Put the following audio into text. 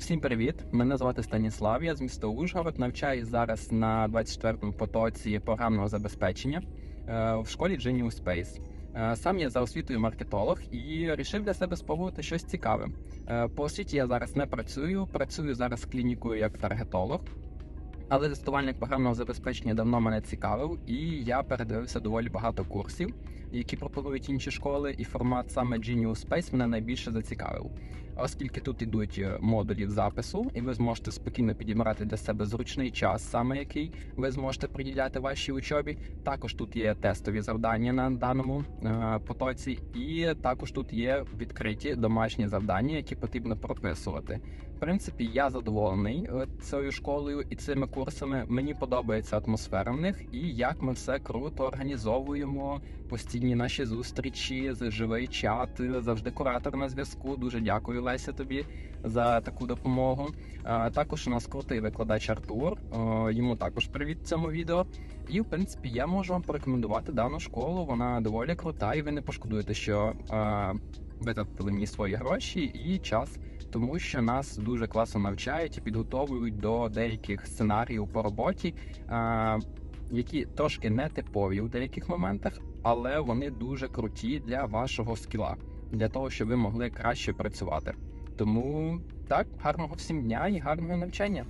Всім привіт! Мене звати Станіслав. Я з міста Ужгород. Навчаюсь зараз на 24-му потоці програмного забезпечення е, в школі Genius Space. Е, Сам я за освітою маркетолог і вирішив для себе спробувати щось цікаве. Е, По освіті я зараз не працюю, працюю зараз клінікою як таргетолог. Але тестувальник програмного забезпечення давно мене цікавив, і я передивився доволі багато курсів, які пропонують інші школи, і формат саме Genius Space мене найбільше зацікавив. Оскільки тут ідуть е, модулі запису, і ви зможете спокійно підібрати для себе зручний час, саме який ви зможете приділяти вашій учобі. Також тут є тестові завдання на даному е, потоці, і також тут є відкриті домашні завдання, які потрібно прописувати. В принципі, я задоволений е, цією школою і цими курсами. Мені подобається атмосфера в них і як ми все круто організовуємо. Постійні наші зустрічі, живий чат, завжди куратор на зв'язку. Дуже дякую, Леся, тобі за таку допомогу. Також у нас крутий викладач Артур. Йому також привіт цьому відео. І в принципі я можу вам порекомендувати дану школу. Вона доволі крута, і ви не пошкодуєте, що витратили мені свої гроші і час тому що нас дуже класно навчають і підготовують до деяких сценаріїв по роботі, які трошки не типові у деяких моментах, але вони дуже круті для вашого скіла, для того, щоб ви могли краще працювати. Тому так, гарного всім дня і гарного навчання.